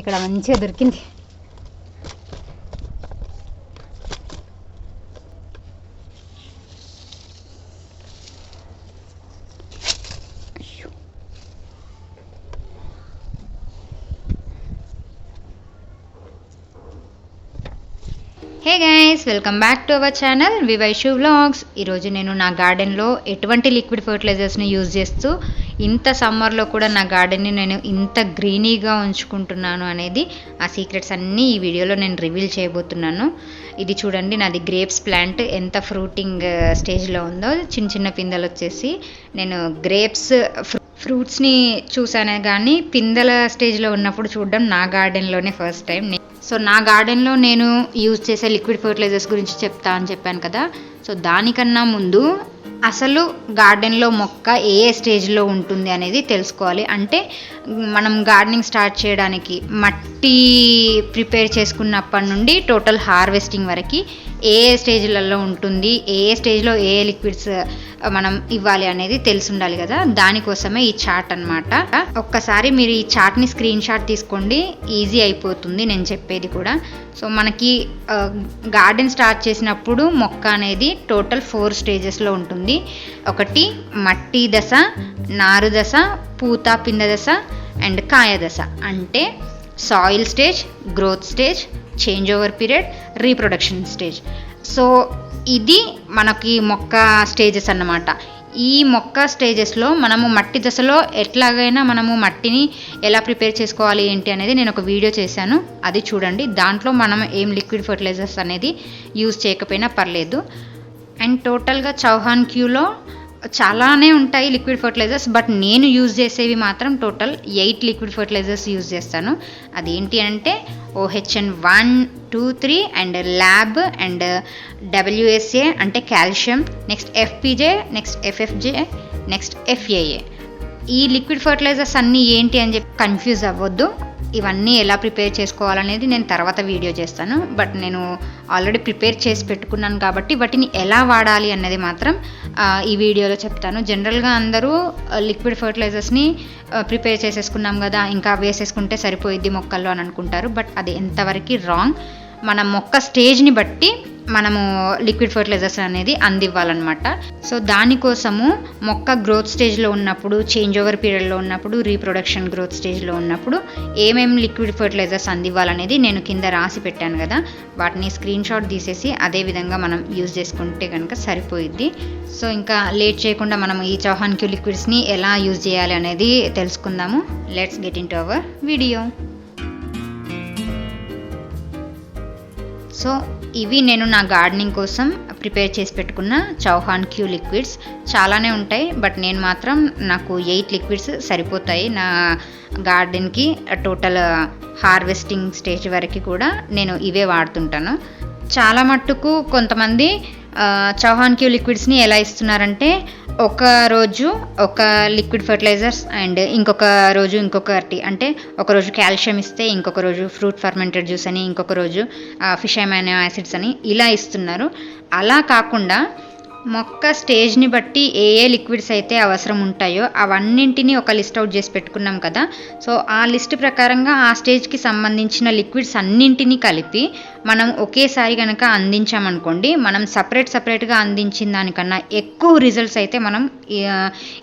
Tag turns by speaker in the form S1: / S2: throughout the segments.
S1: ఇక్కడ మంచిగా దొరికింది. Hey guys welcome back to our channel వివైషు vlogs ఈరోజు నేను నా గార్డెన్లో ఎటువంటి లిక్విడ్ ఫర్టిలైజర్స్ని యూజ్ చేస్తూ ఇంత సమ్మర్లో కూడా నా గార్డెన్ని నేను ఇంత గ్రీనీగా ఉంచుకుంటున్నాను అనేది ఆ సీక్రెట్స్ అన్నీ ఈ వీడియోలో నేను రివీల్ చేయబోతున్నాను. ఇది చూడండి నాది గ్రేప్స్ ప్లాంట్. ఎంత ఫ్రూటింగ్ స్టేజ్లో ఉందో చిన్న చిన్న పిందెలు వచ్చేసి నేను గ్రేప్స్ ఫ్రూట్స్ని చూసానే కానీ పిందెల స్టేజ్లో ఉన్నప్పుడు చూడడం నా గార్డెన్లోనే ఫస్ట్ టైం. సో నా గార్డెన్లో నేను యూజ్ చేసే లిక్విడ్ ఫర్టిలైజర్స్ గురించి చెప్తా అని చెప్పాను కదా. సో దానికన్నా ముందు అసలు గార్డెన్లో మొక్క ఏ ఏ స్టేజ్లో ఉంటుంది అనేది తెలుసుకోవాలి. అంటే మనం గార్డెనింగ్ స్టార్ట్ చేయడానికి మట్టి ప్రిపేర్ చేసుకున్నప్పటి నుండి టోటల్ హార్వెస్టింగ్ వరకు ఏ ఏ స్టేజ్లలో ఉంటుంది ఏ ఏ స్టేజ్లో ఏ ఏ లిక్విడ్స్ మనం ఇవ్వాలి అనేది తెలిసి ఉండాలి కదా. దానికోసమే ఈ చాట్ అన్నమాట. ఒక్కసారి మీరు ఈ చార్ట్ని స్క్రీన్ షాట్ తీసుకోండి ఈజీ అయిపోతుంది నేను చెప్పేది కూడా. సో మనకి గార్డెన్ స్టార్ట్ చేసినప్పుడు మొక్క అనేది టోటల్ ఫోర్ స్టేజెస్లో ఉంటుంది. ఒకటి మట్టి దశ నారు దశ పూత పింద దశ అండ్ కాయ దశ. అంటే soil stage growth stage change over period reproduction stage. So ఇది మనకి మొక్క స్టేజెస్ అన్నమాట. ఈ మొక్క స్టేజెస్లో మనము మట్టి దశలో ఎట్లాగైనా మనము మట్టిని ఎలా ప్రిపేర్ చేసుకోవాలి ఏంటి అనేది నేను ఒక వీడియో చేశాను. అది చూడండి. దాంట్లో మనం ఏం లిక్విడ్ ఫర్టిలైజర్స్ అనేది యూజ్ చేయకపోయినా పర్లేదు. అండ్ టోటల్గా చౌహాన్ క్యూలో చాలానే ఉంటాయి లిక్విడ్ ఫర్టిలైజర్స్ బట్ నేను యూజ్ చేసేవి మాత్రం total eight liquid fertilisers use చేస్తాను. అదేంటి అంటే OHN one two three and LAB and WSA అంటే calcium next FPJ next FFJ next FAA. ఈ లిక్విడ్ ఫర్టిలైజర్స్ అన్నీ ఏంటి అని చెప్పి కన్ఫ్యూజ్ అవ్వద్దు. ఇవన్నీ ఎలా ప్రిపేర్ చేసుకోవాలనేది నేను తర్వాత వీడియో చేస్తాను. బట్ నేను ఆల్రెడీ ప్రిపేర్ చేసి పెట్టుకున్నాను కాబట్టి వాటిని ఎలా వాడాలి అన్నది మాత్రం ఈ వీడియోలో చెప్తాను. జనరల్గా అందరూ లిక్విడ్ ఫర్టిలైజర్స్ని ప్రిపేర్ చేసేసుకున్నాం కదా ఇంకా వేసేసుకుంటే సరిపోయిద్ది మొక్కల్లో అని అనుకుంటారు. బట్ అది ఎంతవరకు రాంగ్ మన మొక్క స్టేజ్ని బట్టి మనము లిక్విడ్ ఫర్టిలైజర్స్ అనేది అందివ్వాలన్నమాట. సో దానికోసము మొక్క గ్రోత్ స్టేజ్లో ఉన్నప్పుడు చేంజ్ ఓవర్ పీరియడ్లో ఉన్నప్పుడు రీప్రొడక్షన్ గ్రోత్ స్టేజ్లో ఉన్నప్పుడు ఏమేమి లిక్విడ్ ఫర్టిలైజర్స్ అందివ్వాలనేది నేను కింద రాసి పెట్టాను కదా. వాటిని స్క్రీన్ షాట్ తీసేసి అదే విధంగా మనం యూజ్ చేసుకుంటే కనుక సరిపోయిద్ది. సో ఇంకా లేట్ చేయకుండా మనం ఈ చౌహాన్ క్యూ లిక్విడ్స్ని ఎలా యూజ్ చేయాలి అనేది తెలుసుకుందాము. Let's get into our video. So ఇవి నేను నా గార్డెనింగ్ కోసం ప్రిపేర్ చేసి పెట్టుకున్న చౌహాన్ క్యూ లిక్విడ్స్. చాలానే ఉంటాయి బట్ నేను మాత్రం నాకు ఎయిట్ లిక్విడ్స్ సరిపోతాయి. నా గార్డెన్కి టోటల్ హార్వెస్టింగ్ స్టేజ్ వరకు కూడా నేను ఇవే వాడుతుంటాను. చాలా మట్టుకు కొంతమంది చౌహాన్ క్యూ లిక్విడ్స్ని ఎలా ఇస్తున్నారంటే ఒక రోజు ఒక లిక్విడ్ ఫర్టిలైజర్స్ అండ్ ఇంకొక రోజు ఇంకొకటి అంటే ఒక రోజు కాల్షియం ఇస్తే ఇంకొక రోజు ఫ్రూట్ ఫర్మెంటెడ్ జ్యూస్ అని ఇంకొక రోజు ఫిష్ అమైనో యాసిడ్స్ అని ఇలా ఇస్తున్నారు. అలా కాకుండా మొక్క స్టేజ్ని బట్టి ఏ ఏ లిక్విడ్స్ అయితే అవసరం ఉంటాయో అవన్నింటినీ ఒక లిస్ట్ అవుట్ చేసి పెట్టుకున్నాం కదా. సో ఆ లిస్ట్ ప్రకారంగా ఆ స్టేజ్కి సంబంధించిన లిక్విడ్స్ అన్నింటినీ కలిపి మనం ఒకేసారి కనుక అందించామనుకోండి మనం సపరేట్ సపరేట్గా అందించిన దానికన్నా ఎక్కువ రిజల్ట్స్ అయితే మనం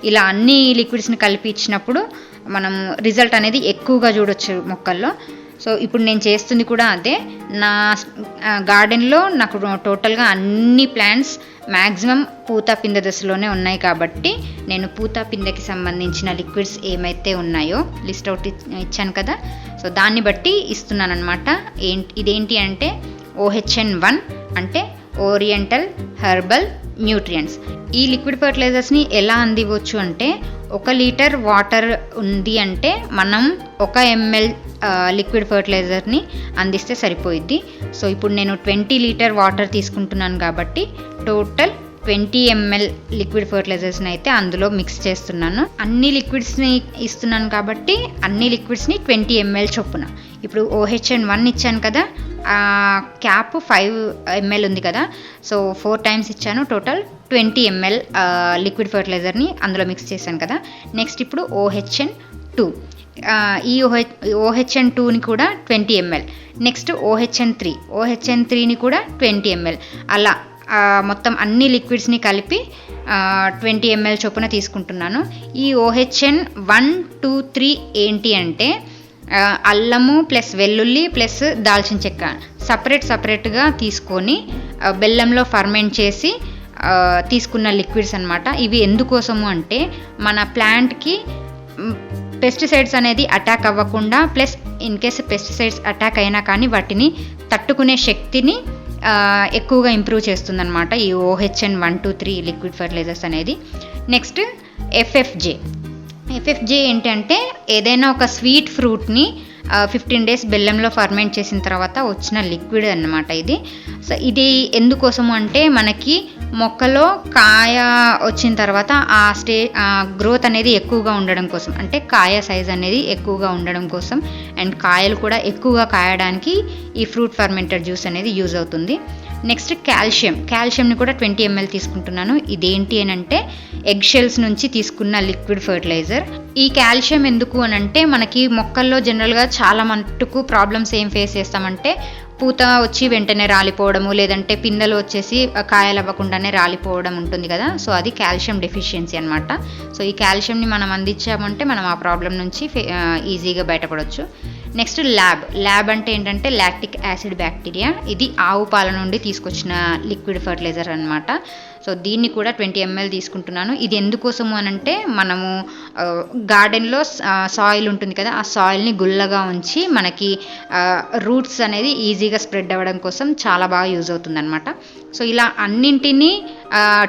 S1: ఇలా అన్ని లిక్విడ్స్ని కలిపి ఇచ్చినప్పుడు మనం రిజల్ట్ అనేది ఎక్కువగా చూడొచ్చు మొక్కల్లో. సో ఇప్పుడు నేను చేస్తుంది కూడా అదే. నా గార్డెన్లో నాకు టోటల్గా అన్ని ప్లాంట్స్ మ్యాక్సిమం పూత పిందె దశలోనే ఉన్నాయి కాబట్టి నేను పూత పిందెకి సంబంధించిన లిక్విడ్స్ ఏమైతే ఉన్నాయో లిస్ట్ అవుట్ ఇచ్చాను కదా. సో దాన్ని బట్టి ఇస్తున్నాను అనమాట ఏంటి ఇదేంటి అంటే ఓహెచ్ఎన్ వన్ అంటే ఓరియంటల్ హెర్బల్ న్యూట్రియంట్స్. ఈ లిక్విడ్ ఫర్టిలైజర్స్ని ఎలా అందివచ్చు అంటే ఒక లీటర్ వాటర్ ఉంది అంటే మనం ఒక ఎంఎల్ లిక్విడ్ ఫర్టిలైజర్ని అందిస్తే సరిపోయిద్ది. సో ఇప్పుడు నేను ట్వంటీ లీటర్ వాటర్ తీసుకుంటున్నాను కాబట్టి టోటల్ ట్వంటీ ఎంఎల్ లిక్విడ్ ఫర్టిలైజర్స్ని అయితే అందులో మిక్స్ చేస్తున్నాను. అన్ని లిక్విడ్స్ని ఇస్తున్నాను కాబట్టి అన్ని లిక్విడ్స్ని ట్వంటీ ఎంఎల్ చొప్పున. ఇప్పుడు ఓహెచ్ఎన్ వన్ ఇచ్చాను కదా క్యాప్ ఫైవ్ ఎంఎల్ ఉంది కదా సో ఫోర్ టైమ్స్ ఇచ్చాను. టోటల్ ట్వంటీ ఎంఎల్ లిక్విడ్ ఫర్టిలైజర్ని అందులో మిక్స్ చేశాను కదా. నెక్స్ట్ ఇప్పుడు ఓహెచ్ఎన్ టూ. ఈ ఓహెచ్ ఓహెచ్ఎన్ టూని కూడా twenty ML. Next OHN three. OHN త్రీని కూడా ట్వంటీ ఎంఎల్. అలా మొత్తం అన్ని లిక్విడ్స్ని కలిపి ట్వంటీ ఎంఎల్ చొప్పున తీసుకుంటున్నాను. ఈ ఓహెచ్ఎన్ వన్ టూ త్రీ ఏంటి అంటే అల్లము ప్లస్ వెల్లుల్లి ప్లస్ దాల్చిన చెక్క. సపరేట్ సపరేట్గా తీసుకొని బెల్లంలో ఫర్మెంట్ చేసి తీసుకున్న లిక్విడ్స్ అన్నమాట. ఇవి ఎందుకోసము అంటే మన ప్లాంట్కి పెస్టిసైడ్స్ అనేది అటాక్ అవ్వకుండా plus in case pesticides attack అయినా కానీ వాటిని తట్టుకునే శక్తిని ఎక్కువగా ఇంప్రూవ్ చేస్తుందన్నమాట ఈ OHN one two three liquid fertilisers అనేది. Next FFJ. ఎఫ్ఎఫ్జే ఏంటంటే ఏదైనా ఒక స్వీట్ ఫ్రూట్ని ఫిఫ్టీన్ డేస్ బెల్లంలో ఫర్మెంట్ చేసిన తర్వాత వచ్చిన లిక్విడ్ అనమాట ఇది. సో ఇది ఎందుకోసము అంటే మనకి మొక్కలో కాయ వచ్చిన తర్వాత ఆ స్టే గ్రోత్ అనేది ఎక్కువగా ఉండడం కోసం అంటే కాయ సైజ్ అనేది ఎక్కువగా ఉండడం కోసం అండ్ కాయలు కూడా ఎక్కువగా కాయడానికి ఈ ఫ్రూట్ ఫర్మెంటెడ్ జ్యూస్ అనేది యూజ్ అవుతుంది. నెక్స్ట్ కాల్షియం కాల్షియంని కూడా ట్వంటీ ఎంఎల్ తీసుకుంటున్నాను. ఇదేంటి అని అంటే ఎగ్ షెల్స్ నుంచి తీసుకున్న లిక్విడ్ ఫర్టిలైజర్. ఈ కాల్షియం ఎందుకు అని అంటే మనకి మొక్కల్లో జనరల్గా చాలా మట్టుకు ప్రాబ్లమ్స్ ఏం ఫేస్ చేస్తామంటే పూత వచ్చి వెంటనే రాలిపోవడము లేదంటే పిందెలు వచ్చేసి కాయలు అవ్వకుండానే రాలిపోవడం ఉంటుంది కదా. సో అది కాల్షియం డెఫిషియన్సీ అనమాట సో ఈ కాల్షియంని మనం అందించామంటే మనం ఆ ప్రాబ్లం నుంచి ఫే- ఈజీగా బయటపడవచ్చు నెక్స్ట్ ల్యాబ్. ల్యాబ్ అంటే ఏంటంటే లాక్టిక్ యాసిడ్ బ్యాక్టీరియా. ఇది ఆవు పాల నుండి తీసుకొచ్చిన లిక్విడ్ ఫర్టిలైజర్ అనమాట సో దీన్ని కూడా ట్వంటీ ఎంఎల్ తీసుకుంటున్నాను. ఇది ఎందుకోసము అని అంటే మనము గార్డెన్లో సాయిల్ ఉంటుంది కదా ఆ సాయిల్ని గుల్లగా ఉంచి మనకి రూట్స్ అనేది ఈజీగా స్ప్రెడ్ అవ్వడం కోసం చాలా బాగా యూజ్ అవుతుంది అనమాట సో ఇలా అన్నింటినీ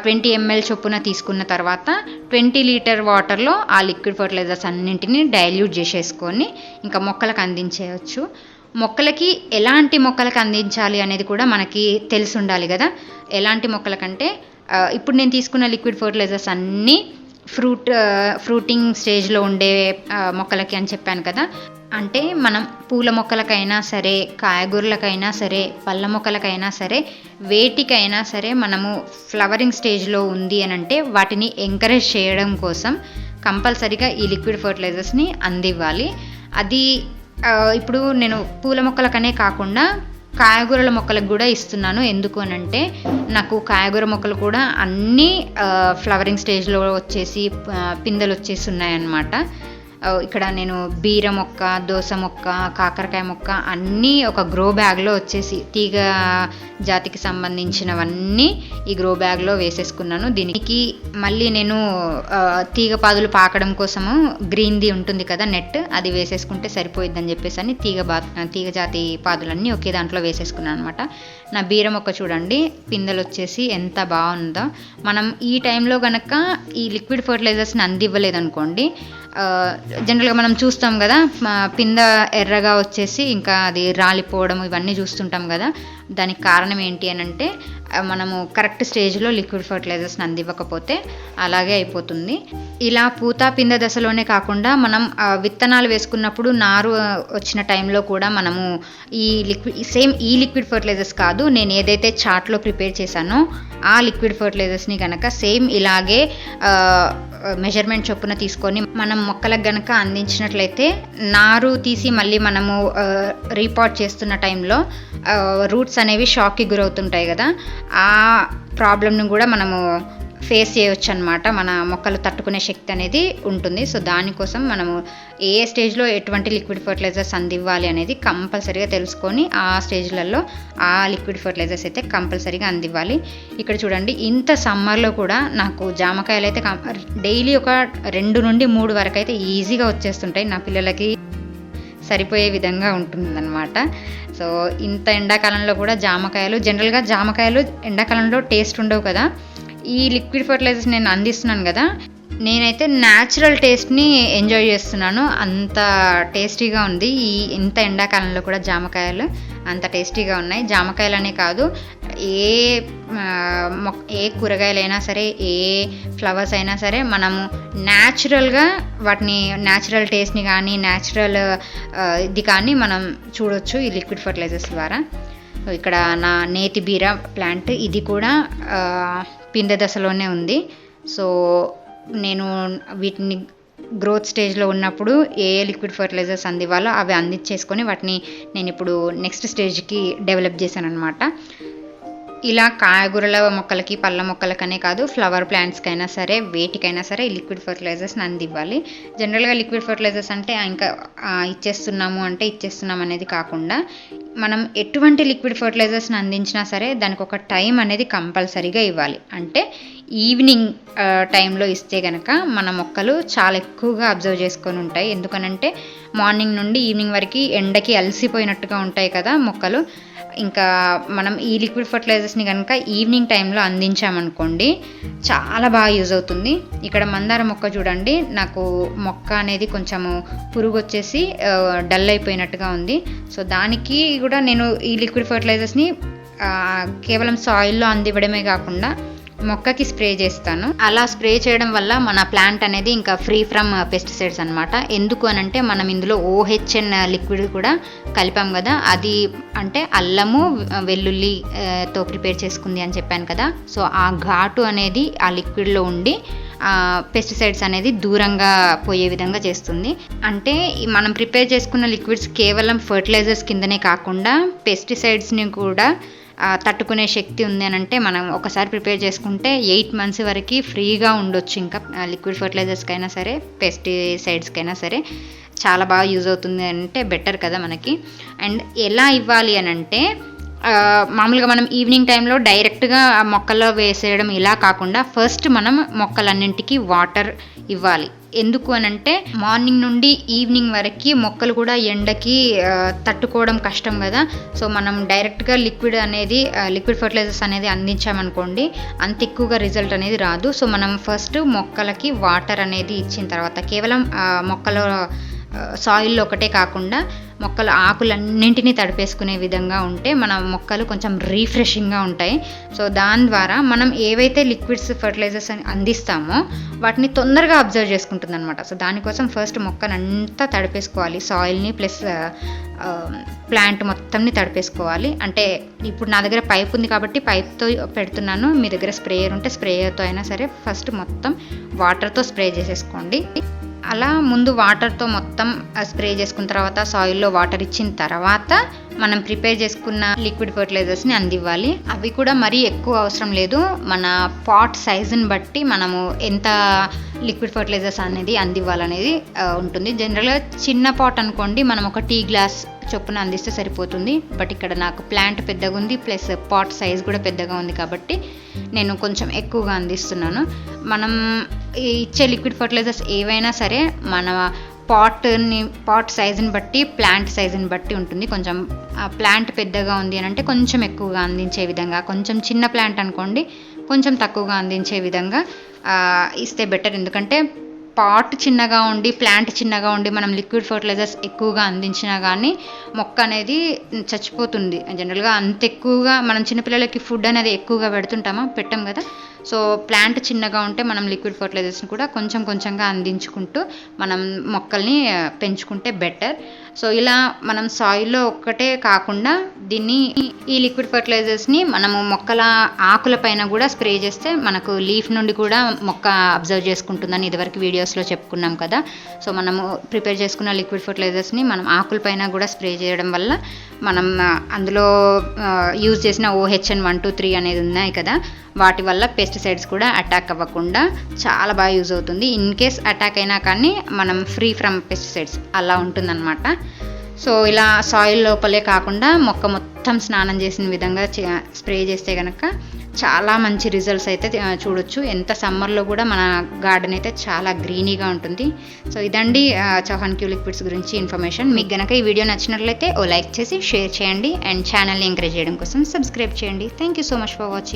S1: ట్వంటీ ఎంఎల్ చొప్పున తీసుకున్న తర్వాత ట్వంటీ లీటర్ వాటర్లో ఆ లిక్విడ్ ఫర్టిలైజర్స్ అన్నింటినీ డైల్యూట్ చేసేసుకొని ఇంకా మొక్కలకు అందించేయచ్చు. మొక్కలకి ఎలాంటి మొక్కలకు అందించాలి అనేది కూడా మనకి తెలిసి ఉండాలి కదా. ఎలాంటి మొక్కలకంటే ఇప్పుడు నేను తీసుకున్న లిక్విడ్ ఫర్టిలైజర్స్ అన్నీ ఫ్రూట్ ఫ్రూటింగ్ స్టేజ్లో ఉండే మొక్కలకి అని చెప్పాను కదా. అంటే మనం పూల మొక్కలకైనా సరే కాయగూరలకైనా సరే పళ్ళ మొక్కలకైనా సరే వేటికైనా సరే మనము ఫ్లవరింగ్ స్టేజ్లో ఉంది అని అంటే వాటిని ఎంకరేజ్ చేయడం కోసం కంపల్సరీగా ఈ లిక్విడ్ ఫర్టిలైజర్స్ని అందివ్వాలి. అది ఇప్పుడు నేను పూల మొక్కలకనే కాకుండా కాయగూరల మొక్కలకు కూడా ఇస్తున్నాను. ఎందుకు అని అంటే నాకు కాయగూర మొక్కలు కూడా అన్నీ ఫ్లవరింగ్ స్టేజ్లో వచ్చేసి పిందెలు వచ్చేసి ఉన్నాయన్నమాట. ఇక్కడ నేను బీర మొక్క దోస మొక్క కాకరకాయ మొక్క అన్నీ ఒక గ్రో బ్యాగ్లో వచ్చేసి తీగ జాతికి సంబంధించినవన్నీ ఈ గ్రో బ్యాగ్లో వేసేసుకున్నాను. దీనికి మళ్ళీ నేను తీగ పాదులు పాకడం కోసము గ్రీన్ది ఉంటుంది కదా నెట్ అది వేసేసుకుంటే సరిపోయిద్దని చెప్పేసి అని తీగ బా తీగ జాతి పాదులన్నీ ఒకే దాంట్లో వేసేసుకున్నాను అనమాట నా బీర మొక్క చూడండి. పిందెలు వచ్చేసి ఎంత బాగుందో. మనం ఈ టైంలో కనుక ఈ లిక్విడ్ ఫర్టిలైజర్స్ని అందివ్వలేదు అనుకోండి జనరల్గా మనం చూస్తాం కదా పింద ఎర్రగా వచ్చేసి ఇంకా అది రాలిపోవడం ఇవన్నీ చూస్తుంటాం కదా. దానికి కారణం ఏంటి అని అంటే మనము కరెక్ట్ స్టేజ్లో లిక్విడ్ ఫర్టిలైజర్స్ని అందివ్వకపోతే అలాగే అయిపోతుంది. ఇలా పూత పింద దశలోనే కాకుండా మనం విత్తనాలు వేసుకున్నప్పుడు నారు వచ్చిన టైంలో కూడా మనము ఈ లిక్విడ్ సేమ్ ఈ లిక్విడ్ ఫర్టిలైజర్స్ కాదు నేను ఏదైతే చాట్లో ప్రిపేర్ చేశానో ఆ లిక్విడ్ ఫర్టిలైజర్స్ని కనుక సేమ్ ఇలాగే మెజర్మెంట్ చొప్పున తీసుకొని మనం మొక్కలకు గనక అందించినట్లయితే నారు తీసి మళ్ళీ మనము రీపాట్ చేస్తున్న టైంలో రూట్స్ అనేవి షాక్కి గురవుతుంటాయి కదా. ఆ ప్రాబ్లమ్ను కూడా మనము ఫేస్ చేయవచ్చు అనమాట మన మొక్కలు తట్టుకునే శక్తి అనేది ఉంటుంది. సో దానికోసం మనము ఏ స్టేజ్లో ఎటువంటి లిక్విడ్ ఫర్టిలైజర్స్ అందివ్వాలి అనేది కంపల్సరీగా తెలుసుకొని ఆ స్టేజ్లలో ఆ లిక్విడ్ ఫర్టిలైజర్స్ అయితే కంపల్సరీగా అందివ్వాలి. ఇక్కడ చూడండి ఇంత సమ్మర్లో కూడా నాకు జామకాయలు అయితే డైలీ ఒక రెండు నుండి మూడు వరకు అయితే ఈజీగా వచ్చేస్తుంటాయి. నా పిల్లలకి సరిపోయే విధంగా ఉంటుందన్నమాట. సో ఇంత ఎండాకాలంలో కూడా జామకాయలు జనరల్గా జామకాయలు ఎండాకాలంలో టేస్ట్ ఉండవు కదా. ఈ లిక్విడ్ ఫర్టిలైజర్స్ నేను అందిస్తున్నాను కదా నేనైతే న్యాచురల్ టేస్ట్ని ఎంజాయ్ చేస్తున్నాను. అంత టేస్టీగా ఉంది. ఈ ఇంత ఎండాకాలంలో కూడా జామకాయలు అంత టేస్టీగా ఉన్నాయి. జామకాయలనే కాదు ఏ మొక్క మొక్ ఏ కూరగాయలైనా సరే ఏ ఫ్లవర్స్ అయినా సరే మనము న్యాచురల్గా వాటిని న్యాచురల్ టేస్ట్ని కానీ న్యాచురల్ ఇది కానీ మనం చూడొచ్చు ఈ లిక్విడ్ ఫర్టిలైజర్స్ ద్వారా. ఇక్కడ నా నేతి బీర ప్లాంట్ ఇది కూడా పిండ దశలోనే ఉంది. సో నేను వీటిని గ్రోత్ స్టేజ్లో ఉన్నప్పుడు ఏ ఏ లిక్విడ్ ఫర్టిలైజర్స్ అందివ్వాలో అవి అందించేసుకొని వాటిని నేను ఇప్పుడు నెక్స్ట్ స్టేజ్కి డెవలప్ చేశాను అనమాట ఇలా కాయగూరల మొక్కలకి పళ్ళ మొక్కలకనే కాదు ఫ్లవర్ ప్లాంట్స్కైనా సరే వేటికైనా సరే ఈ లిక్విడ్ ఫర్టిలైజర్స్ని అందివ్వాలి జనరల్గా లిక్విడ్ ఫర్టిలైజర్స్ అంటే ఇంకా ఇచ్చేస్తున్నాము అంటే ఇచ్చేస్తున్నాం అనేది కాకుండా మనం ఎటువంటి లిక్విడ్ ఫర్టిలైజర్స్ని అందించినా సరే దానికి ఒక టైం అనేది కంపల్సరీగా ఇవ్వాలి. అంటే ఈవినింగ్ టైంలో ఇస్తే కనుక మన మొక్కలు చాలా ఎక్కువగా అబ్జర్వ్ చేసుకొని ఉంటాయి. ఎందుకనంటే మార్నింగ్ నుండి ఈవినింగ్ వరకు ఎండకి అలసిపోయినట్టుగా ఉంటాయి కదా మొక్కలు. ఇంకా మనం ఈ లిక్విడ్ ఫర్టిలైజర్స్ని కనుక ఈవినింగ్ టైంలో అందించామనుకోండి చాలా బాగా యూజ్ అవుతుంది. ఇక్కడ మందార మొక్క చూడండి నాకు మొక్క అనేది కొంచెము పురుగు వచ్చేసి డల్ అయిపోయినట్టుగా ఉంది. సో దానికి కూడా నేను ఈ లిక్విడ్ ఫర్టిలైజర్స్ని కేవలం సాయిల్లో అందివ్వడమే కాకుండా మొక్కకి స్ప్రే చేస్తాను. అలా స్ప్రే చేయడం వల్ల మన ప్లాంట్ అనేది ఇంకా ఫ్రీ ఫ్రమ్ పెస్టిసైడ్స్ అనమాట ఎందుకు అని అంటే మనం ఇందులో ఓహెచ్ఎన్ లిక్విడ్ కూడా కలిపాం కదా. అది అంటే అల్లము వెల్లుల్లితో ప్రిపేర్ చేసుకుంది అని చెప్పాను కదా. సో ఆ ఘాటు అనేది ఆ లిక్విడ్లో ఉండి పెస్టిసైడ్స్ అనేది దూరంగా పోయే విధంగా చేస్తుంది. అంటే మనం ప్రిపేర్ చేసుకున్న లిక్విడ్స్ కేవలం ఫర్టిలైజర్స్ కిందనే కాకుండా పెస్టిసైడ్స్ని కూడా తట్టుకునే శక్తి ఉంది అని అంటే మనం ఒకసారి ప్రిపేర్ చేసుకుంటే ఎయిట్ మంత్స్ వరకు ఫ్రీగా ఉండొచ్చు ఇంకా లిక్విడ్ ఫర్టిలైజర్స్కైనా సరే పెస్టిసైడ్స్కి అయినా సరే. చాలా బాగా యూజ్ అవుతుంది అంటే బెటర్ కదా మనకి. అండ్ ఎలా ఇవ్వాలి అని అంటే మామూలుగా మనం ఈవినింగ్ టైంలో డైరెక్ట్గా ఆ మొక్కల్లో వేసేయడం ఇలా కాకుండా ఫస్ట్ మనం మొక్కలన్నింటికి వాటర్ ఇవ్వాలి. ఎందుకు అని అంటే మార్నింగ్ నుండి ఈవినింగ్ వరకు మొక్కలు కూడా ఎండకి తట్టుకోవడం కష్టం కదా. సో మనం డైరెక్ట్గా లిక్విడ్ అనేది లిక్విడ్ ఫర్టిలైజర్స్ అనేది అందించామనుకోండి అంత ఎక్కువగా రిజల్ట్ అనేది రాదు. సో మనం ఫస్ట్ మొక్కలకి వాటర్ అనేది ఇచ్చిన తర్వాత కేవలం మొక్కలు మొక్కలో సాయిల్లో ఒకటే కాకుండా మొక్కలు ఆకులన్నింటినీ తడిపేసుకునే విధంగా ఉంటే మన మొక్కలు కొంచెం రీఫ్రెషింగ్గా ఉంటాయి. సో దాని ద్వారా మనం ఏవైతే లిక్విడ్స్ ఫర్టిలైజర్స్ అని అందిస్తామో వాటిని తొందరగా అబ్జర్వ్ చేసుకుంటుంది అనమాట సో దానికోసం ఫస్ట్ మొక్కనంతా తడిపేసుకోవాలి. సాయిల్ని ప్లస్ ప్లాంట్ మొత్తంని తడిపేసుకోవాలి. అంటే ఇప్పుడు నా దగ్గర పైప్ ఉంది కాబట్టి పైప్తో పెడుతున్నాను. మీ దగ్గర స్ప్రేయర్ ఉంటే స్ప్రేయర్తో అయినా సరే ఫస్ట్ మొత్తం వాటర్తో స్ప్రే చేసేసుకోండి. అలా ముందు వాటర్తో మొత్తం స్ప్రే చేసుకున్న తర్వాత సాయిల్లో వాటర్ ఇచ్చిన తర్వాత మనం ప్రిపేర్ చేసుకున్న లిక్విడ్ ఫర్టిలైజర్స్ని అందివ్వాలి. అవి కూడా మరీ ఎక్కువ అవసరం లేదు. మన పాట్ సైజుని బట్టి మనము ఎంత లిక్విడ్ ఫర్టిలైజర్స్ అనేది అందివ్వాలనేది ఉంటుంది. జనరల్గా చిన్న పాట్ అనుకోండి మనం ఒక టీ గ్లాస్ చొప్పున అందిస్తే సరిపోతుంది. బట్ ఇక్కడ నాకు ప్లాంట్ పెద్దగా ఉంది ప్లస్ పాట్ సైజ్ కూడా పెద్దగా ఉంది కాబట్టి నేను కొంచెం ఎక్కువగా అందిస్తున్నాను. మనం ఇచ్చే లిక్విడ్ ఫర్టిలైజర్స్ ఏవైనా సరే మన పాట్ని పాట్ సైజుని బట్టి ప్లాంట్ సైజుని బట్టి ఉంటుంది. కొంచెం ప్లాంట్ పెద్దగా ఉంది అని అంటే కొంచెం ఎక్కువగా అందించే విధంగా కొంచెం చిన్న ప్లాంట్ అనుకోండి కొంచెం తక్కువగా అందించే విధంగా ఇస్తే బెటర్ ఎందుకంటే పాట్ చిన్నగా ఉండి ప్లాంట్ చిన్నగా ఉండి మనం లిక్విడ్ ఫర్టిలైజర్స్ ఎక్కువగా అందించినా కానీ మొక్క అనేది చచ్చిపోతుంది. జనరల్గా అంత ఎక్కువగా మనం చిన్నపిల్లలకి ఫుడ్ అనేది ఎక్కువగా పెడుతుంటామా? పెట్టాం కదా. సో ప్లాంట్ చిన్నగా ఉంటే మనం లిక్విడ్ ఫర్టిలైజర్స్ని కూడా కొంచెం కొంచెంగా అందించుకుంటూ మనం మొక్కల్ని పెంచుకుంటే బెటర్. సో ఇలా మనం సాయిల్లో ఒక్కటే కాకుండా దీన్ని ఈ లిక్విడ్ ఫర్టిలైజర్స్ని మనము మొక్కల ఆకుల పైన కూడా స్ప్రే చేస్తే మనకు లీఫ్ నుండి కూడా మొక్క అబ్జర్వ్ చేసుకుంటుందని ఇదివరకు వీడియోస్లో చెప్పుకున్నాం కదా. సో మనము ప్రిపేర్ చేసుకున్న లిక్విడ్ ఫర్టిలైజర్స్ని మనం ఆకుల పైన కూడా స్ప్రే చేయడం వల్ల మనం అందులో యూజ్ చేసిన ఓహెచ్ఎన్ వన్ టూ త్రీ అనేది ఉన్నాయి కదా. వాటి వల్ల పెస్టిసైడ్స్ కూడా అటాక్ అవ్వకుండా చాలా బాగా యూజ్ అవుతుంది. ఇన్ కేస్ అటాక్ అయినా కానీ మనం ఫ్రీ ఫ్రమ్ పెస్టిసైడ్స్ అలా ఉంటుందన్నమాట. సో ఇలా సాయిల్ లోపలే కాకుండా మొక్క మొత్తం స్నానం చేసిన విధంగా స్ప్రే చేస్తే కనుక చాలా మంచి రిజల్ట్స్ అయితే చూడొచ్చు. ఎంత సమ్మర్లో కూడా మన గార్డెన్ అయితే చాలా గ్రీనీగా ఉంటుంది. సో ఇదండి చౌహాన్ క్యూ లిక్విడ్స్ గురించి ఇన్ఫర్మేషన్ మీకు గనక ఈ వీడియో నచ్చినట్లయితే ఓ లైక్ చేసి షేర్ చేయండి. అండ్ ఛానల్ని ఎంకరేజ్ చేయడం కోసం సబ్స్క్రైబ్ చేయండి. Thank you so much for watching